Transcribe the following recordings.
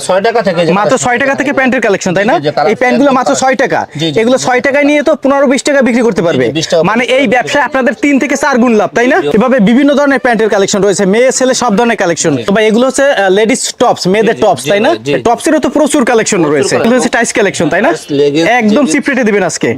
ছয় টাকা থেকে মাত্র ছয় টাকা থেকে প্যান্টের কালেকশন তাই না? জি, জি, কালার এই প্যান্টগুলো মাত্র ছয় টাকা। জি, জি। এগুলো ছয় টাকায় নিয়ে তো পনেরো বিশ টাকা বিক্রি করতে পারবে জি, 20 টাকা। মানে এই ব্যবসায় আপনাদের তিন থেকে চার গুণ লাভ তাই না? এভাবে বিভিন্ন ধরনের প্যান্টের কালেকশন রয়েছে মেয়ে ছেলে সব ধরনের কালেকশন তো এগুলো হচ্ছে লেডিস টপস মেয়েদের টপস তাই না? জি, জি। টপসেরও তো প্রচুর কালেকশন রয়েছে। এগুলো হচ্ছে টাইস কালেকশন তাই না? একদম। চিপ রেটে দিবেন আজকে।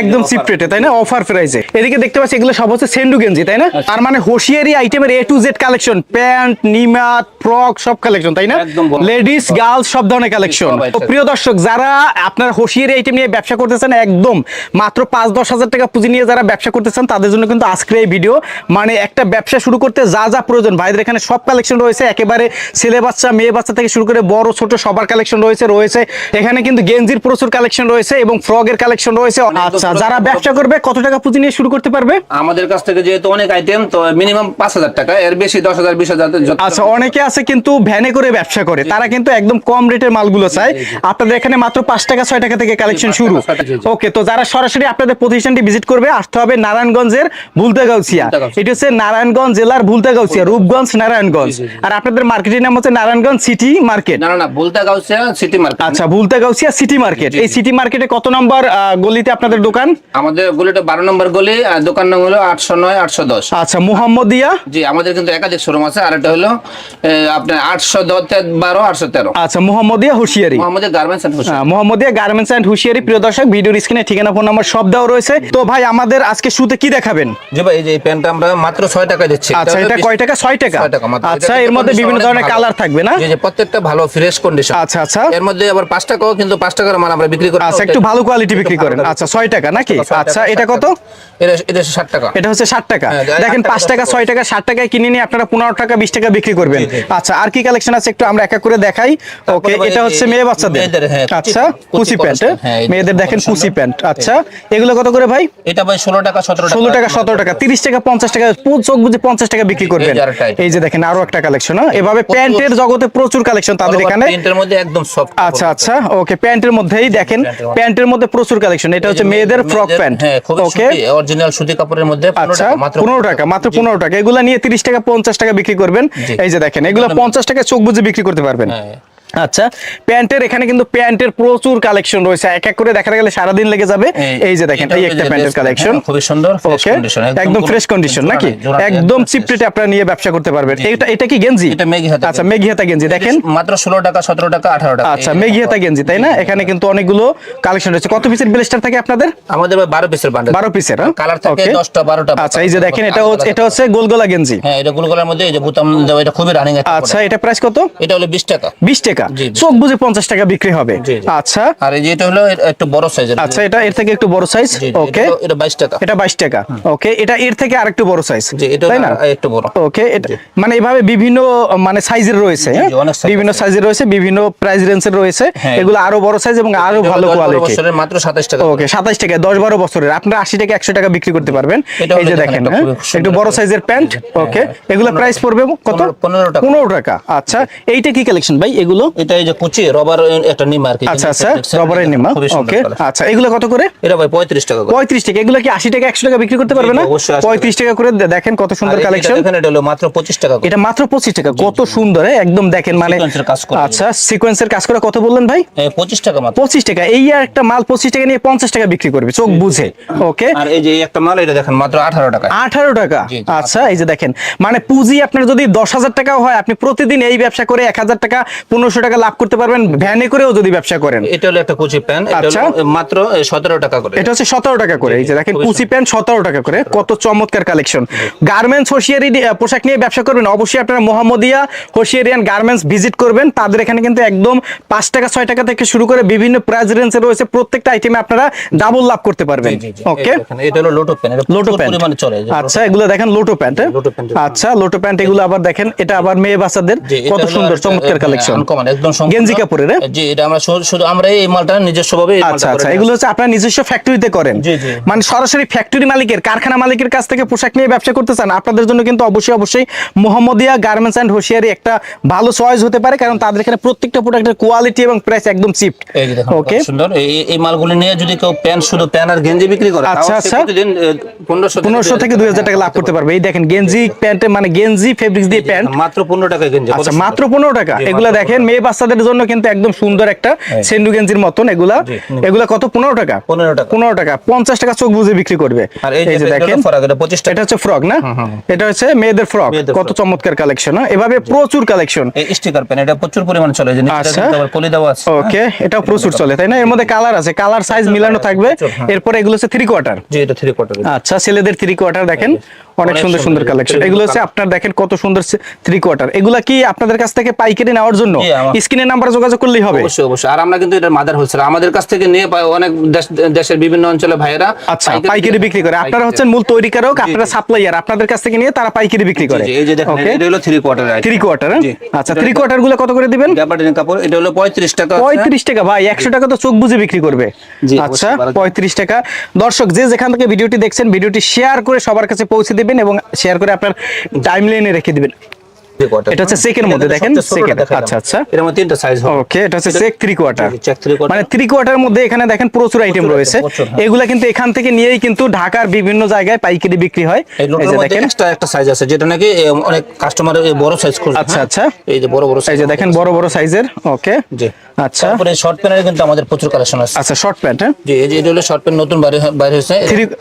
একদম। চিপ রেটে তাই না? অফার প্রাইসে এদিকে দেখতে পাচ্ছি এগুলো সব হচ্ছে সেন্ডু গেঞ্জি তাই না? আচ্ছা। তার মানে হোশিয়ারি আইটেমের A to Z collection pant নিমাত ফ্রক সব কালেকশন তাই না? বড়। লেডিস গার্লস সব ধরনের কালেকশন তো প্রিয় দর্শক যারা আপনার হোশিয়ারি আইটেম নিয়ে ব্যবসা করতেছেন একদম মাত্র পাঁচ দশ হাজার টাকা পুঁজি নিয়ে যারা ব্যবসা করতেছেন তাদের জন্য কিন্তু আজকের এই ভিডিও মানে একটা ব্যবসা শুরু করতে যা যা প্রয়োজন ভাইদের এখানে সব কালেকশন রয়েছে। একেবারে ছেলে বাচ্চা মেয়ে বাচ্চা থেকে শুরু করে বড় ছোট সবার কালেকশন রয়েছে রয়েছে। এখানে কিন্তু গেঞ্জির প্রচুর কালেকশন রয়েছে এবং ফ্রগের কালেকশন রয়েছে। আচ্ছা যারা ব্যবসা করবে কত টাকা পুঁজি নিয়ে শুরু করতে পারবে? আমাদের কাছ থেকে যেহেতু অনেক আইটেম তো মিনিমাম পাঁচ হাজার টাকা এর বেশি দশ হাজার বিশ হাজার আচ্ছা অনেকে আছে কিন্তু ভ্যানে করে ব্যবসা করে। তারা কিন্তু একদম কম রেটের মালগুলো চাই। আপনাদের এখানে মাত্র পাঁচ টাকা ছয় টাকা থেকে কালেকশন শুরু। ওকে তো যারা সরাসরি আপনাদের প্রতিষ্ঠানটি ভিজিট করবে আসতে হবে নারায়ণগঞ্জের ভুলতাগাউছিয়া। এটা হচ্ছে নারায়ণগঞ্জ জেলার ভুলতাগাউছিয়া রূপগঞ্জ নারায়ণগঞ্জ। আর আপনাদের মার্কেটের নাম হচ্ছে নারায়ণগঞ্জ সিটি মার্কেট না না সিটি মার্কেট আচ্ছা ভুলতাগাউছিয়া সিটি মার্কেট এই সিটি মার্কেটে কত নম্বর গলিতে আপনাদের দোকান? আমাদের গলিটা বারো নম্বর গলি আর দোকান নাম হলো আটশো নয় আটশো দশ। আচ্ছা মোহাম্মদিয়া? জি আমাদের কিন্তু একাধিক শোরুম আছে। আর একটা হলো আপনার আটশো দশ বারো আটশো তেরো। আচ্ছা মোহাম্মদিয়া হুশিয়ারি। আমাদের garments and ah, Mohammadia garments and hosiery. প্রিয় দর্শক ভিডিওর স্ক্রিনে ঠিকানা ফোন নাম্বার সব দেওয়া রয়েছে। তো ভাই আমাদের আজকে শুতে কি দেখাবেন? জি ভাই এই যে এই প্যান্টটা আমরা মাত্র ছয় টাকা দিচ্ছি। আচ্ছা এটা কয় টাকা? ছয় টাকা। ছয় টাকা মাত্র। আচ্ছা এর মধ্যে বিভিন্ন ধরনের কালার থাকবে না? জি জি প্রত্যেকটা ভালো ফ্রেশ কন্ডিশন আচ্ছা আচ্ছা। এর মধ্যে আবার পাঁচ টাকাও কিন্তু পাঁচ টাকার মাল আমরা বিক্রি করি আচ্ছা একটু ভালো কোয়ালিটি বিক্রি করেন। আচ্ছা ছয় টাকা নাকি? আচ্ছা এটা কত? টাকা। এটা এটা ষাট টাকা। এটা হচ্ছে ষাট টাকা। হ্যাঁ, দেখেন টাকা, পাঁচ টাকা টাকা। ছয় টাকা ষাট টাকায় কিনে নিয়ে আপনারা পনেরো টাকা বিশ টাকা বিক্রি করবেন। আচ্ছা আর কি কালেকশন আছে একটু আমরা এক এক করে দেখাই ওকে এটা হচ্ছে মেয়ে বাচ্চাদের। হ্যাঁ, আচ্ছা কুচি প্যান্ট। হ্যাঁ, মেয়েদের দেখেন কুচি প্যান্ট। আচ্ছা এগুলো কত করে ভাই? এটা ভাই ষোলো টাকা সতেরো টাকা। ষোলো টাকা সতেরো টাকা তিরিশ টাকা পঞ্চাশ টাকা চোখ বুঝে পঞ্চাশ টাকা বিক্রি করবেন। এই যে দেখেন আরও একটা কালেকশন এভাবে প্যান্টের জগতে প্রচুর কালেকশন তাদের এখানে। প্রিন্টের মধ্যে একদম সফট আচ্ছা আচ্ছা ওকে প্যান্টের মধ্যেই দেখেন প্যান্টের মধ্যে। প্রচুর কালেকশন এটা হচ্ছে মেয়েদের ফ্রক প্যান্ট হ্যাঁ ওকে অরিজিনাল সুতি কাপড়ের মধ্যে আচ্ছা টাকা মাত্র পনেরো টাকা মাত্র পনেরো টাকা। এগুলা নিয়ে তিরিশ টাকা পঞ্চাশ টাকা বিক্রি করবেন। এই যে দেখেন এগুলো পঞ্চাশ টাকা চোখ বুঝে বিক্রি করতে পারবেন। হ্যাঁ। আচ্ছা প্যান্টের এখানে কিন্তু প্যান্টের প্রচুর কালেকশন রয়েছে। এক এক করে দেখা গেলে সারাদিন লেগে যাবে। এই যে দেখেন এই একটা প্যান্টের কালেকশন খুবই সুন্দর ফ্রেশ ওকে কন্ডিশন একদম ফ্রেশ কন্ডিশন নাকি? একদম চিপ রেটে আপনারা নিয়ে ব্যবসা করতে পারবেন। এটা এটা কি গেঞ্জি? এটা মেঘি হাতা আচ্ছা গেঞ্জি। মেঘি হাতা গেঞ্জি দেখেন। মাত্র ষোলো টাকা সতেরো টাকা আঠারো টাকা। আচ্ছা এই- মেঘি হাতা গেঞ্জি তাই না? এখানে কিন্তু অনেকগুলো কালেকশন রয়েছে। কত পিসের ব্লেস্টার থাকে আপনাদের? আমাদের ভাই বারো পিসের বান্ডেল বারো পিসের হ্যাঁ? কালার থাকে Okay. দশটা বারোটা আচ্ছা এই যে দেখেন এটা হচ্ছে এটা হচ্ছে গোলগোলা গেঞ্জি। হ্যাঁ এটা গুলগুলার মধ্যে এই যে বুতাম দেওয়া, এটা খুবই রানিং আছে আচ্ছা এটা প্রাইস কত? এটা হলো বিশ টাকা। বিশ টাকা। জি। চোখ বুঝে পঞ্চাশ টাকা বিক্রি হবে। আচ্ছা। আর এটা হলো একটু বড় সাইজের আচ্ছা এটা এর থেকে একটু বড় সাইজ ওকে এটা বাইশ টাকা। এটা বাইশ টাকা। ওকে এটা এর থেকে আরেকটু বড় সাইজ তাই না? একটু বড়। ওকে মানে এভাবে বিভিন্ন মানে সাইজের রয়েছে হ্যাঁ? size বিভিন্ন সাইজের রয়েছে বিভিন্ন প্রাইস রেঞ্জের রয়েছে। এগুলো আরও বড় সাইজ এবং আরও ভালো কোয়ালিটি বছরের মাত্র সাতাশ টাকা। ওকে সাতাশ টাকা দশ বারো বছরের। আপনারা আশি টাকা একশো টাকা বিক্রি করতে পারবেন। এই যে দেখেন একটা হ্যাঁ? একটু বড় সাইজের প্যান্ট ওকে এগুলো প্রাইস পড়বে কত? পনেরো টাকা। পনেরো টাকা। আচ্ছা এইটা কি কালেকশন ভাই এগুলো এটা এই যে কুচি রবার একটা নিম আর কি। আচ্ছা আচ্ছা রবারের নিমা ওকে আচ্ছা এগুলো কত করে? এটা ভাই পঁয়ত্রিশ টাকা করে। পঁয়ত্রিশ টাকা এগুলো কি আশি টাকা একশো টাকা বিক্রি করতে পারবে না? অবশ্যই 80 পঁয়ত্রিশ টাকা করে দেখেন কত সুন্দর কালেকশন দেখেন এটা হলো মাত্র পঁচিশ টাকা এটা মাত্র পঁচিশ টাকা কত সুন্দর হ্যাঁ? একদম দেখেন মানে। আচ্ছা সিকোয়েন্সের কাজ করে কত বললেন ভাই? এ, পঁচিশ টাকা মাত্র। পঁচিশ টাকা এই একটা মাল পঁচিশ টাকা নিয়ে পঞ্চাশ টাকা বিক্রি করবে চোখ বুঝে ওকে আর এই যে একটা মাল এটা দেখেন মাত্র আঠারো টাকা আঠারো টাকা জি, জি, আচ্ছা এই যে দেখেন মানে পুঁজি আপনার যদি দশ হাজার টাকাও হয় আপনি প্রতিদিন এই ব্যবসা করে এক হাজার টাকা পনেরোশো টাকা লাভ করতে পারবেন ভ্যানে করেও যদি ব্যবসা করেন। এটা হলো একটা কুচি প্যান্ট আচ্ছা। মাত্র সতেরো টাকা করে। এটা হচ্ছে সতেরো টাকা করে এই যে দেখেন কুচি প্যান্ট সতেরো টাকা করে কত চমৎকার কালেকশন গার্মেন্টস হোশিয়ারি পোশাক নিয়ে ব্যবসা করবেন অবশ্যই আপনারা মোহাম্মদিয়া হোশিয়ারিয়ান গার্মেন্টস ভিজিট করবেন। তাদের এখানে কিন্তু একদম পাঁচ টাকা ছয় টাকা থেকে শুরু করে বিভিন্ন প্রাইস রেঞ্জে রয়েছে প্রত্যেকটা আইটেমে আপনারা ডাবল লাভ করতে পারবেন। ওকে এটা হলো লোটো প্যান্ট লোটো প্যান্ট পরিমাণে চলে এই আচ্ছা এগুলো দেখেন লোটো প্যান্ট। আচ্ছা লোটো প্যান্ট এগুলো আবার দেখেন এটা আবার মেয়ে বাচ্চাদের কত সুন্দর চমৎকার কালেকশন uncommon, একদম গেঞ্জি কাপড়ের হ্যাঁ? জি এটা আমরা শুধু- শুধু আমরা এই মালটা নিজস্ব ভাবে আচ্ছা আচ্ছা এগুলো হচ্ছে আপনার নিজস্ব ফ্যাক্টরিতে করেন। জি, জি। মানে সরাসরি ফ্যাক্টরি মালিকের কারখানা মালিকের কাছ থেকে পোশাক নিয়ে ব্যবসা করতে চান আপনাদের জন্য কিন্তু অবশ্যই অবশ্যই মোহাম্মদিয়া গার্মেন্টস অ্যান্ড হোশিয়ারি একটা ভালো চয়েস হতে পারে কারণ তাদের এখানে প্রত্যেকটা প্রোডাক্টের কোয়ালিটি এবং প্রাইস একদম চিপ ওকে সুন্দর। এই মালগুলি নিয়ে যদি কেউ প্যান্ট শুধু প্যান্ট আর গেঞ্জি বিক্রি করে আচ্ছা, আচ্ছা। পনেরোশো থেকে দুই হাজার টাকা লাভ করতে পারবে। এই দেখেন গেঞ্জি প্যান্টে মানে গেঞ্জি ফেব্রিক্স দিয়ে প্যান্ট। মাত্র পনেরো টাকা গেঞ্জি আচ্ছা মাত্র পনেরো টাকা। জি, এগুলো দেখেন 15 মেয়ে বাচ্চাদের জন্য কিন্তু একদম সুন্দর একটা সেন্ডু গেঞ্জির মতন এগুলা। এগুলা কত? পনেরো টাকা। 15 টাকা। পনেরো টাকা। পঞ্চাশ টাকা চোখ বুঝে বিক্রি করবে। এই এই যে যে দেখেন এটা 25 টাকা। এটা হচ্ছে ফ্রক না? এটা হচ্ছে মেয়েদের ফ্রক। কত চমৎকার কালেকশন এভাবে প্রচুর কালেকশন। স্টিকার পেন এটা প্রচুর পরিমাণে চলে আচ্ছা। আছে ওকে এটাও প্রচুর চলে তাই না? এর মধ্যে কালার আছে কালার সাইজ মিলানো থাকবে। হ্যাঁ। এরপরে এগুলো হচ্ছে থ্রি কোয়ার্টার জি এটা থ্রি কোয়ার্টার আচ্ছা ছেলেদের থ্রি কোয়ার্টার দেখেন। অনেক সুন্দর সুন্দর, কালেকশন এগুলো হচ্ছে আপনার দেখেন কত সুন্দর থ্রি কোয়ার্টার এগুলা কি আপনাদের কাছ থেকে পাইকারি নেওয়ার জন্য? স্ক্রিনের নাম্বারে যোগাযোগ করলেই হবে। অবশ্যই অবশ্যই। আর আমরা কিন্তু এটা মাদার হোলসেল আমাদের কাছ থেকে নিয়ে অনেক দেশের বিভিন্ন অঞ্চলে ভাইয়েরা আচ্ছা পাইকারি বিক্রি করে। আপনারা হচ্ছেন মূল তৈরিকারক আপনারা সাপ্লাইয়ার আপনাদের কাছ থেকে নিয়ে তারা পাইকারি বিক্রি করে। এই যে দেখেন এটা হলো থ্রি কোয়ার্টার থ্রি কোয়ার্টার। আচ্ছা থ্রি কোয়ার্টারগুলো কত করে দিবেন? গ্যাবার্ডিনের কাপড় এটা হলো পঁয়ত্রিশ টাকা আছে। পঁয়ত্রিশ টাকা ভাই একশো টাকা তো চোখ বুঝে বিক্রি করবে। আচ্ছা অবশ্যই, ভালো। পঁয়ত্রিশ টাকা। দর্শক যে যেখান থেকে ভিডিওটি দেখছেন ভিডিওটি শেয়ার করে সবার কাছে পৌঁছে দিবেন এবং শেয়ার করে আপনার টাইম লাইনে রেখে দিবেন। এটা হচ্ছে চেকের মধ্যে দেখেন, চেকের। আচ্ছা, আচ্ছা। এর মধ্যে তিনটা সাইজ হবে। ওকে এটা হচ্ছে check three quarter check three quarter মানে থ্রি কোয়ার্টার মধ্যে এখানে দেখেন প্রচুর আইটেম রয়েছে। হ্যাঁ। এগুলা কিন্তু এখান থেকে নিয়েই কিন্তু ঢাকার বিভিন্ন জায়গায় পাইকারি বিক্রি হয়। এই যে দেখেন। এক্সট্রা একটা সাইজ আছে যেটা নাকি অনেক কাস্টমার বড় সাইজ খুঁজে আচ্ছা, হ্যাঁ? আচ্ছা। এই যে বড় বড় যে দেখেন বড় বড় সাইজের ওকে জি। আচ্ছা। তারপরে শর্ট প্যান্টের কিন্তু আমাদের প্রচুর কালেকশন আছে। আচ্ছা শর্ট প্যান্ট জি এই যে এটা হলো শর্ট প্যান্ট নতুন বাইরে বাইরে হয়েছে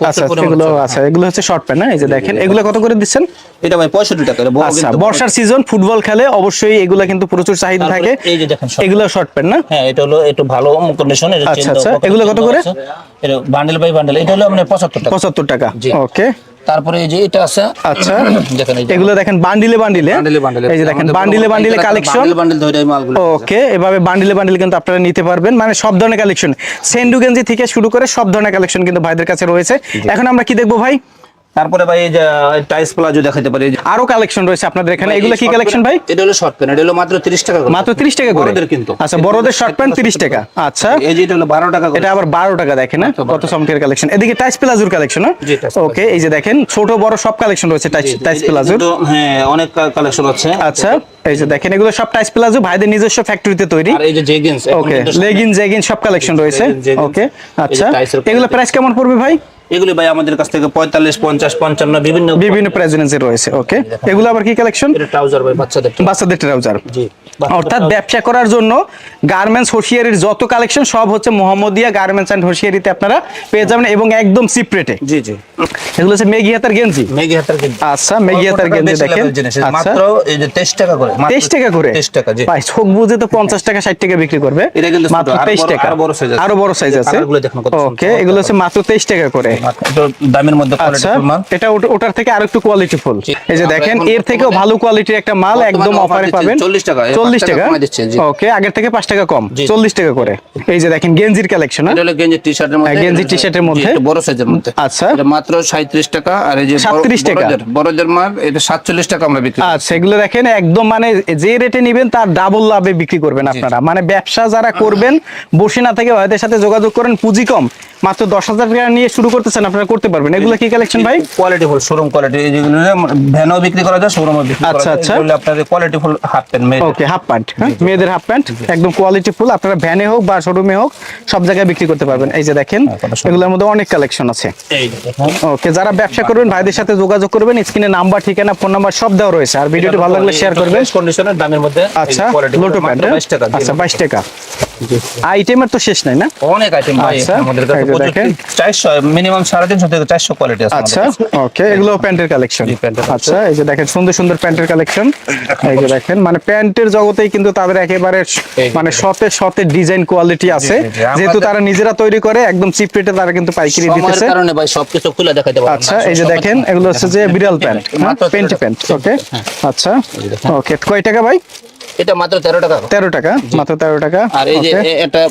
আচ্ছা এগুলো আচ্ছা এগুলো হচ্ছে শর্ট প্যান্ট না এই যে দেখেন। এগুলো কত করে দিচ্ছেন? এটা ভাই পঁয়ষট্টি টাকা আচ্ছা বর্ষার সিজন ফুটবল খেলে অবশ্যই এগুলো কিন্তু প্রচুর চাহিদা থাকে। এই যে দেখেন এগুলো শর্ট প্যান্ট না? হ্যাঁ এটা হলো একটু ভালো কন্ডিশন এটা আচ্ছা, আচ্ছা। এগুলো কত করে? এটা বান্ডেল বাই বান্ডেল এটা হলো আপনার পঁচাত্তর টাকা। পঁচাত্তর টাকা। ওকে তারপরে এই যে এটা আছে আচ্ছা। দেখেন এই এগুলো দেখেন বান্ডিলে বান্ডিলে বান্ডেলে বান্ডেলে এই যে দেখেন বান্ডিলে বান্ডিলে কালেকশন বান্ডেল বান্ডেল ধরে এই মালগুলো। ওকে এভাবে বান্ডিলে বান্ডিলে কিন্তু আপনারা নিতে পারবেন। মানে সব ধরনের কালেকশন সেন্ডু গেঞ্জি থেকে শুরু করে সব ধরনের কালেকশন কিন্তু ভাইদের কাছে রয়েছে। এখন আমরা কি দেখব ভাই? তারপরে ভাই এই যে টাইস প্লাজো দেখাতে পারি। আরও কালেকশন রয়েছে আপনাদের এখানে। এগুলো কি কালেকশন ভাই? এটা হলো শর্ট প্যান্ট এটা হলো মাত্র 30 টাকা করে। মাত্র 30 টাকা করে? বড়দের কিন্তু। আচ্ছা বড়দের শর্ট প্যান্ট 30 টাকা। আচ্ছা। এই যে এটা হলো বারো টাকা করে। এটা আবার বারো টাকা দেখেন না কত চমৎকার কালেকশন এদিকে টাইস প্লাজোর কালেকশন টাইস ওকে এই যে দেখেন ছোট বড় সব কালেকশন রয়েছে টাইস টাইস প্লাজোর হ্যাঁ অনেক কালেকশন আছে আচ্ছা এই যে দেখেন এগুলো সব টাইস প্লাজো ভাইদের নিজস্ব ফ্যাক্টরিতে তৈরি। আর এই যে জেগিন্স ওকে লেগিন জেগিন সব কালেকশন রয়েছে। ওকে আচ্ছা এগুলো প্রাইস কেমন পড়বে ভাই? এগুলি ভাই আমাদের কাছ থেকে পঁয়তাল্লিশ পঞ্চাশ পঞ্চান্ন বিভিন্ন বিভিন্ন প্রাইস রেঞ্জে রয়েছে ওকে এগুলো আবার কি কালেকশন এটা ট্রাউজার ভাই বাচ্চাদের বাচ্চাদের ট্রাউজার জি অর্থাৎ ব্যবসা করার জন্য গার্মেন্টস হোশিয়ারির যত কালেকশন সব হচ্ছে মোহাম্মদিয়া গার্মেন্টস অ্যান্ড হোশিয়ারিতে আপনারা পেয়ে যাবেন এবং একদম চিপ রেটে জি জি। এগুলো হচ্ছে মেগি হাতার গেঞ্জি। মেগি হাতার কিন্তু আচ্ছা মেগি হাতার গেঞ্জি দেখেন। আচ্ছা। মাত্র এই যে তেইশ টাকা করে মাত্র তেইশ টাকা করে? 23 টাকা জি। ভাই চোখ বুঝে তো পঞ্চাশ টাকা ষাট টাকা বিক্রি করবে। এটা কিন্তু মাত্র আরও তেইশ বড়- টাকা। আরও বড় সাইজ আছে। আরও বড় সাইজ আছে। ওকে এগুলো হচ্ছে মাত্র তেইশ টাকা করে। দামের মধ্যে আচ্ছা এটা ওটার থেকে আরও কোয়ালিটি ফুল এই যে দেখেন এর থেকেও ভালো কোয়ালিটির একটা মাল একদম অফারে পাবেন। 40 টাকা। ওকে আগের থেকে কম। করে। এই যে দেখেন গেঞ্জির কালেকশন এটা হলো গেঞ্জি টি শার্টের মধ্যে হ্যাঁ, গেঞ্জি টি-শার্টের মধ্যে। বড় সাইজের মধ্যে। আচ্ছা। এটা মাত্র 37 টাকা আর এই যে 37 টাকা। বড়দের- বড়দের মাল এটা 47 টাকা আমরা বিক্রি আচ্ছা এগুলো দেখেন একদম মানে যে রেটে নিবেন তার ডাবল লাভে বিক্রি করবেন আপনারা। মানে ব্যবসা যারা করবেন বসে না থেকে সাথে যোগাযোগ করেন পুঁজি কম। মাত্র দশ হাজার টাকা নিয়ে শুরু করতেছেন আপনারা করতে পারবেন। এগুলো কি কালেকশন ভাই? কোয়ালিটি ফুল শোরুম কোয়ালিটি এই যেগুলো ভ্যানও বিক্রি করা যায় শোরুমও বিক্রি করা আচ্ছা, যায় আচ্ছা। এগুলো আপনাদের quality full half pant okay half pant মেয়েদের হাফ প্যান্ট একদম কোয়ালিটি ফুল আপনারা ভ্যানে হোক বা শোরুমে হোক সব জায়গায় বিক্রি করতে পারবেন। এই যে দেখেন এগুলোর মধ্যে অনেক কালেকশন আছে। এই দেখুন। ওকে যারা ব্যবসা করবেন ভাইদের সাথে যোগাযোগ করবেন স্ক্রিনে নাম্বার ঠিকানা ফোন নাম্বার সব দেওয়া রয়েছে। আর ভিডিওটি ভালো লাগলে শেয়ার করবেন। কন্ডিশনের দামের মধ্যে আচ্ছা কোয়ালিটি লোটো প্যান্ট বাইশ টাকা আচ্ছা বাইশ টাকা। আইটেমের তো শেষ নাই না? অনেক আইটেম ভাই আচ্ছা, আমাদের কাছে দেখেন। চারশো মিনিমাম সাড়ে তিনশো থেকে চারশো কোয়ালিটি আছে আচ্ছা ওকে এগুলো প্যান্টের কালেকশন প্যান্টের আচ্ছা এই যে দেখেন সুন্দর সুন্দর প্যান্টের কালেকশন এই যে দেখেন মানে প্যান্টের জগতেই কিন্তু তাদের একেবারে মানে শতে শতে ডিজাইন কোয়ালিটি আছে। যেহেতু তারা নিজেরা তৈরি করে একদম চিপ রেটে তারা কিন্তু পাইকারি দিতেছে। কারণে ভাই সবকিছু খুলে দেখাতে পারব আচ্ছা এই যে দেখেন এগুলো হচ্ছে যে বিড়াল প্যান্ট পেন্টি প্যান্ট ওকে আচ্ছা ওকে কয় টাকা ভাই? এটা মাত্র তেরো টাকা। তেরো টাকা মাত্র তেরো টাকা আর এই যে এটা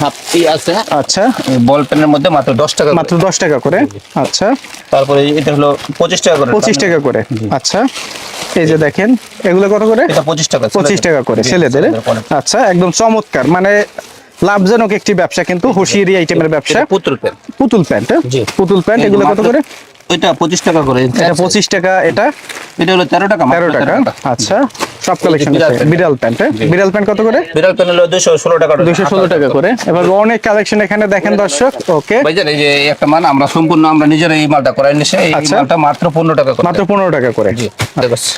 হাফ আছে। আচ্ছা। বল পেনের মধ্যে মাত্র দশ টাকা মাত্র দশ টাকা করে। আচ্ছা। তারপরে এটা হলো পঁচিশ টাকা করে। পঁচিশ টাকা করে। আচ্ছা। এই যে দেখেন এগুলো কত করে? এটা পঁচিশ টাকা পঁচিশ টাকা করে ছেলেদের। আচ্ছা একদম চমৎকার। মানে লাভজনক একটি ব্যবসা কিন্তু হুশিয়ারি আইটেমের ব্যবসা। পুতুল প্যান্ট। পুতুল প্যান্ট হ্যাঁ? পুতুল প্যান্ট এগুলো কত করে? ওইটা পঁচিশ টাকা করে। এটা পঁচিশ টাকা এটা? এটা হলো তেরো টাকা তেরো মাত্র টাকা। আচ্ছা। সব কালেকশন বিড়াল আছে। প্যান্ট। বিড়াল প্যান্ট হ্যাঁ? বিড়াল প্যান্ট কত করে? বিড়াল প্যান্ট হলো দুশো ষোলো টাকা দুইশো ষোলো টাকা করে। এবার অনেক কালেকশন এখানে দেখেন দর্শক ওকে। ভাইজান এই যে একটা মাল আমরা সম্পূর্ণ আমরা নিজেরা এই মালটা করাই নিছি। এই আচ্ছা। মালটা মাত্র পনেরো টাকা করে। মাত্র পনেরো টাকা করে। জি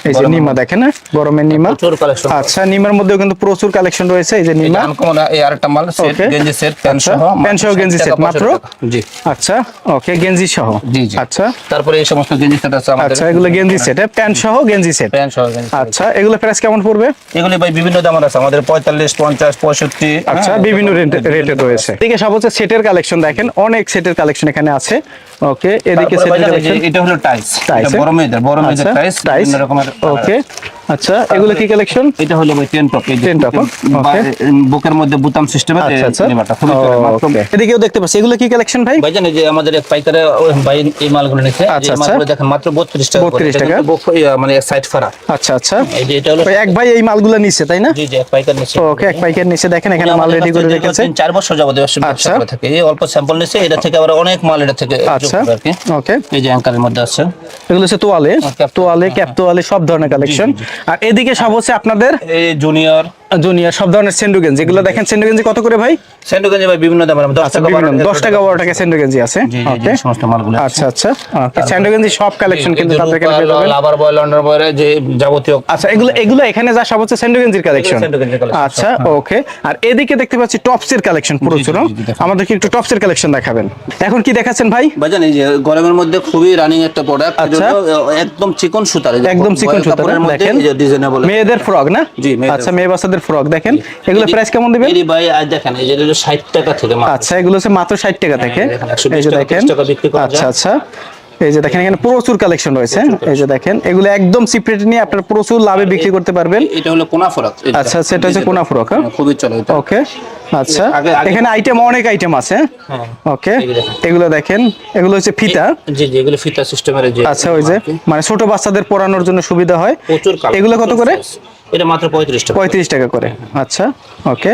এই যে নিমা দেখেন না গরমের নিমা। প্রচুর কালেকশন আচ্ছা নিমার মধ্যেও কিন্তু প্রচুর কালেকশন রয়েছে এই যে নিমা। আনকমন এই আরেকটা মাল সেট গেঞ্জি সেট প্যান্ট আচ্ছা, সহ প্যান্ট সহ গেঞ্জি set, মাত্র? জি। আচ্ছা ওকে গেঞ্জি সহ। জি, জি। আচ্ছা। তারপরে এই সমস্ত গেঞ্জি সেট আছে আমাদের। আচ্ছা এগুলো গেঞ্জি সেট প্যান্ট সহ গেঞ্জি সেট প্যান্ট সহ আচ্ছা এগুলো প্রাইস কেমন পড়বে? এগুলি ভাই বিভিন্ন দামের আছে আমাদের পঁয়তাল্লিশ পঞ্চাশ পঁয়ষট্টি আচ্ছা বিভিন্ন রেটে রয়েছে। এদিকে সব হচ্ছে সেটের কালেকশন দেখেন অনেক সেটের কালেকশন এখানে আছে। ওকে এদিকে এটা হলো টাইস টাইস বড় মেয়েদের বড় মেয়েদের আচ্ছা টাইস টাইস বিভিন্ন রকমের ওকে আচ্ছা এগুলো কি কালেকশন এটা হলো ভাই ten top Ten top, okay. বুকের মধ্যে বুতাম সিস্টেমের আচ্ছা আচ্ছা। খুবই মাত্র ওকে এদিকেও দেখতে পাচ্ছি। এগুলো কি কালেকশন ভাই? ভাইজান এই যে আমাদের এক পাইকারে ভাই এই মালগুলো নিচ্ছে। এই আচ্ছা, মালগুলো দেখেন মাত্র 32 টাকা 32 টাকা। মানে সাইড ফারা আচ্ছা আচ্ছা। এই যে এটা হলো এক ভাই এই মালগুলো নিচ্ছে তাই না? জি জি এক পাইকার নিচ্ছে ওকে এক পাইকের নিচে দেখেন এখানে মাল রেডি করে রেখেছে। তিন চার বছর যাবত ব্যবসা আচ্ছা। করে থাকে। এই অল্প স্যাম্পল নিচ্ছে এটা থেকে আবার অনেক মাল এটা থেকে আচ্ছা কি ওকে। এই যে অ্যাঙ্কারের মধ্যে আছে। এগুলো হচ্ছে তোয়ালে। তোয়ালে। ক্যাপ তোয়ালে সব ধরনের কালেকশন আর এদিকে সব হচ্ছে আপনাদের? এই জুনিয়র জুনিয়র সব ধরনের সেন্ডু গেঞ্জি এগুলো দেখেন সেন্ডু গেঞ্জি কত করে ভাই? স্যান্ডোগঞ্জে ভাই বিভিন্ন দামের 10 আচ্ছা টাকা বিভিন্ন। 12 দশ টাকা বারো টাকা সেন্ডু গেঞ্জি আছে। জি জি, জি ওকে। সমস্ত মালগুলো আচ্ছা আচ্ছা। সেন্ডু গেঞ্জি সব কালেকশন কিন্তু তাদের এখানে পেয়ে যাবেন লাভার বয় লন্ডন বয় যে যাবতীয়। আচ্ছা এগুলো এগুলো এখানে যা সব হচ্ছে সেন্ডু গেঞ্জির কালেকশন আচ্ছা ওকে। আর এদিকে দেখতে পাচ্ছি টপসের কালেকশন। আমাদেরকে একটু টপসের কালেকশন দেখাবেন। এখন কি দেখাচ্ছেন ভাই? ভাইজান এই যে গরমের মধ্যে খুবই রানিং একটা প্রোডাক্ট আচ্ছা। একদম চিকন সুতার একদম চিকন সুতার দেখেন। এই ডিজাইনেবল মেয়েদের ফ্রক না? জি, আচ্ছা মেয়ে বাচ্চাদের ফ্রক দেখেন। এগুলো প্রাইস কেমন দিবেন? এরি ভাই আজ দেখেন এই যে এটা 60 টাকা থেকে মাত্র। আচ্ছা এগুলো হচ্ছে মাত্র ষাট টাকা থেকে। এই যে দেখেন। 60 টাকা বিক্রি করা আচ্ছা আচ্ছা। এই যে দেখেন এখানে প্রচুর কালেকশন রয়েছে এই যে দেখেন এগুলো একদম সিপ্রেট নিয়ে আপনারা প্রচুর লাভে বিক্রি করতে পারবেন। এটা হলো কোনা ফরাক এই আচ্ছা সেটা হচ্ছে কোনা ফ্রক হ্যাঁ? খুবই চলে এটা। ওকে আচ্ছা। এখানে আইটেম অনেক আইটেম আছে হ্যাঁ। ওকে। এগুলো দেখেন এগুলো হচ্ছে ফিতা। জি জি এগুলো ফিতা সিস্টেমের যে আচ্ছা ওই যে মানে ছোট বাচ্চাদের পরানোর জন্য সুবিধা হয়। প্রচুর এগুলো কত করে? এটা মাত্র 35 টাকা। পঁয়ত্রিশ টাকা করে। আচ্ছা ওকে।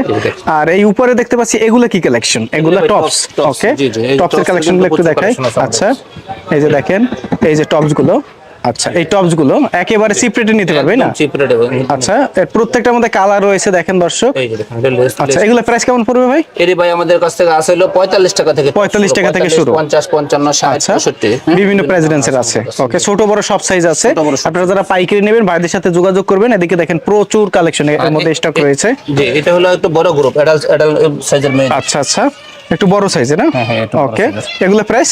আর এই উপরে দেখতে পাচ্ছি এগুলো কি কালেকশন এগুলো টপস ওকে? টপসের কালেকশন একটু দেখাই। আচ্ছা এই যে দেখেন এই যে টপসগুলো। আচ্ছা এই টপসগুলো একেবারে সিপ্রেটে নিতে পারবে না? চিপ রেট আচ্ছা এর প্রত্যেকটার মধ্যে কালার রয়েছে দেখেন দর্শক। আচ্ছা এগুলো প্রাইস কেমন পড়বে ভাই? এরি ভাই আমাদের কাছ থেকে আসে হলো 45 টাকা থেকে 45 টাকা থেকে শুরু। 50 55 60 আচ্ছা 65 বিভিন্ন প্রেসিডেন্সের আছে। ওকে ছোট বড় সব সাইজ আছে। আপনারা যারা পাইকারি নেবেন ভাইদের সাথে যোগাযোগ করবেন। এদিকে দেখেন প্রচুর কালেকশন এর মধ্যে স্টক রয়েছে। জি এটা হলো একটু বড় গ্রুপ অ্যাডাল্ট অ্যাডাল্ট সাইজের মেয়ে আচ্ছা আচ্ছা একটু বড় সাইজে না? হ্যাঁ, হ্যাঁ, ওকে size এগুলো প্রাইস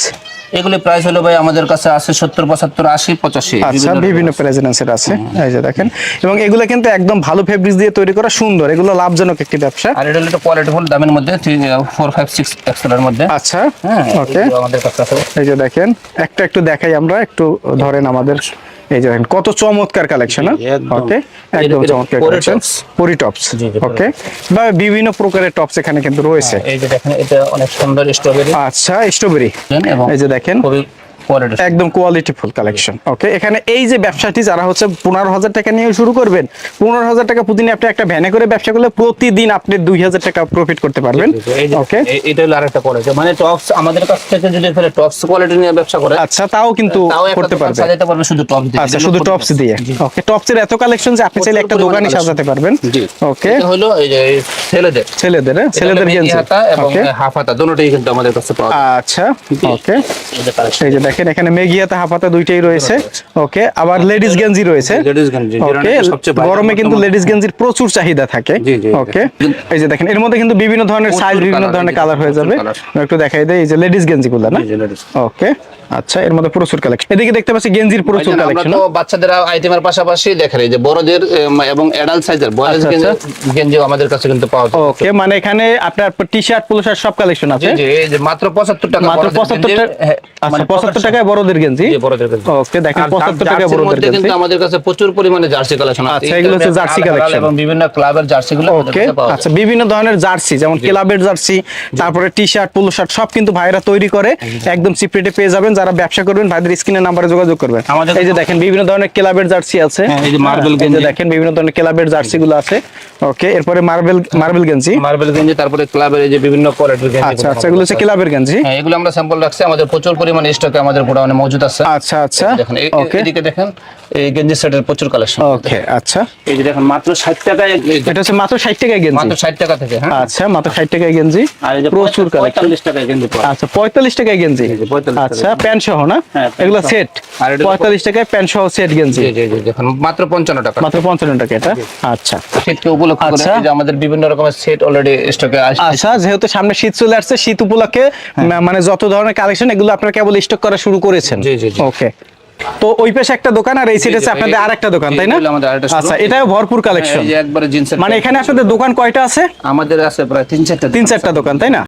এগুলি প্রাইস হলো ভাই আমাদের কাছে আছে 70 75 80 85 আচ্ছা বিভিন্ন প্রেসিডেন্সের আছে। এই যে দেখেন। এবং এগুলো কিন্তু একদম ভালো ফেব্রিক্স দিয়ে তৈরি করা সুন্দর। এগুলো লাভজনক একটি ব্যবসা। আর এটা হলো কোয়ালিটিফুল দামের মধ্যে 4 5 6 এক্সেলের মধ্যে। আচ্ছা হ্যাঁ ওকে আমাদের কাছে আছে। এই যে দেখেন একটা একটু দেখাই আমরা একটু ধরেন আমাদের এই যে দেখেন কত চমৎকার কালেকশন একদম। ওকে একদম চমৎকার কালেকশন পরি টপস ওকে বা বিভিন্ন প্রকারের টপস এখানে কিন্তু রয়েছে। এই যে দেখেন এটা অনেক সুন্দর স্ট্রবেরি আচ্ছা স্ট্রবেরি এই যে দেখেন একদম কোয়ালিটি ফুল কালেকশন ওকে এখানে এই যে ব্যবসাটি যারা হচ্ছে পনেরো হাজার টাকা নিয়ে শুরু করবেন পনেরো হাজার টাকা প্রতিদিন আপনি একটা ভ্যানে করে ব্যবসা করলে প্রতিদিন আপনি দুই হাজার টাকা প্রফিট করতে পারবেন ওকে এটা হলো আরেকটা কোয়ালিটি মানে টপস আমাদের কাছ থেকে যদি ফেলে টপস কোয়ালিটি নিয়ে ব্যবসা করে আচ্ছা তাও কিন্তু করতে সাজাতে শুধু টপস দিয়ে আচ্ছা শুধু টপস দিয়ে। ওকে টপসের এত কালেকশন যে আপনি চাইলে একটা দোকানই সাজাতে পারবেন। ওকে এটা হলো এই যে ছেলেদের। ছেলেদের হ্যাঁ? ছেলেদের গেঞ্জি এবং হাফ হাতা দুটোই কিন্তু আমাদের কাছে পাওয়া আচ্ছা ওকে। এই যে দেখেন এখানে মেগিয়াতে হাফাতে দুইটাই রয়েছে। ওকে আবার লেডিস গেঞ্জি রয়েছে। ওকে গরমে কিন্তু লেডিস গেঞ্জির প্রচুর চাহিদা থাকে। ওকে এই যে দেখেন এর মধ্যে কিন্তু বিভিন্ন ধরনের সাইজ বিভিন্ন ধরনের কালার হয়ে যাবে। একটু দেখাই দেই এই যে লেডিস গেঞ্জি গুলা না। ওকে আচ্ছা এর মধ্যে প্রচুর কালেকশন এদিকে দেখতে পাচ্ছি গেঞ্জির প্রচুর কালেকশন তো বাচ্চাদের আইটেমের পাশাপাশি দেখেন এই যে বড়দের এবং অ্যাডাল্ট সাইজের বয়েজ গেঞ্জি গেঞ্জি আমাদের কাছে কিন্তু পাওয়া যায়। ওকে মানে এখানে আপনার টি শার্ট পোলো শার্ট সব কালেকশন আছে? জি জি এই যে মাত্র 75 টাকা মাত্র বড়দের পঁচাত্তর গেঞ্জির, টাকা হ্যাঁ, আচ্ছা মানে পঁচাত্তর pocket টাকায় বড়দের গেঞ্জি? বড়দের গেঞ্জি। ওকে দেখেন আর পঁচাত্তর টাকায় বড়দের গেঞ্জি কিন্তু আমাদের কাছে প্রচুর পরিমাণে জার্সি কালেকশন আছে। আচ্ছা, এগুলো হচ্ছে জার্সি আলাদা এবং বিভিন্ন ক্লাবের জার্সি গুলো ওকে আচ্ছা বিভিন্ন ধরনের জার্সি যেমন ক্লাবের জার্সি তারপরে টি শার্ট পোলো শার্ট সব কিন্তু ভাইরা তৈরি করে একদম। সিপ্রেটে পেয়ে যাবেন যারা ব্যবসা করবেন ভাইদের স্ক্রিনের নাম্বারে যোগাযোগ করবেন। এই যে দেখেন বিভিন্ন ধরনের ক্লাবের জার্সি আছে। হ্যাঁ, এই যে মার্বেল গেঞ্জি। দেখেন বিভিন্ন ধরনের ক্লাবের জার্সি গুলো আছে। ওকে এরপরে মার্বেল মার্বেল গেঞ্জি। মার্বেল গেঞ্জি তারপরে ক্লাবের এই যে বিভিন্ন কোয়ালিটির গেঞ্জি আচ্ছা আচ্ছা এগুলো হচ্ছে ক্লাবের গেঞ্জি। হ্যাঁ এগুলো আমরা স্যাম্পল রাখছি। আমাদের প্রচুর পরিমাণে স্টকে আমাদের আমাদের গোডাউনে মজুদ আছে। আচ্ছা আচ্ছা। দেখেন এই- এদিকে দেখেন এই গেঞ্জি সেটের প্রচুর কালেকশন ওকে আচ্ছা। এই যে দেখেন মাত্র ষাট টাকায় এটা হচ্ছে মাত্র ষাট টাকায় গেঞ্জি। মাত্র ষাট টাকা থেকে হ্যাঁ। আচ্ছা মাত্র ষাট টাকায় গেঞ্জি। আর এই যে প্রচুর কালেকশন পঁয়তাল্লিশ টাকায় গেঞ্জি যায়। আচ্ছা পঁয়তাল্লিশ টাকায় গেঞ্জি। জি, জি, 45 আচ্ছা প্যান্ট সহ না? হ্যাঁ, এগুলো সেট। আর এটা- পঁয়তাল্লিশ টাকায় প্যান্ট সহ সেট গেঞ্জি। জি জি জি দেখেন মাত্র পঞ্চান্ন টাকা। মাত্র পঞ্চান্ন টাকা এটা। আচ্ছা। শীতকে উপলক্ষ করে আচ্ছা। যে আমাদের বিভিন্ন রকমের সেট অলরেডি স্টকে আসছে। আচ্ছা যেহেতু সামনে শীত চলে আসছে শীত উপলক্ষে মানে যত ধরনের কালেকশন এগুলো আপনারা কেবল স্টক করা শুরু করেছেন। ওকে তো ওই পাশে একটা দোকান আর এই সাইডে আছে আপনাদের আরেকটা দোকান তাই না। আচ্ছা এটাও ভরপুর কালেকশন একবারে জিন্সের মানে এখানে আপনাদের দোকান কয়টা আছে? আমাদের আছে প্রায় তিন চারটা তিন চারটা দোকান তাই না?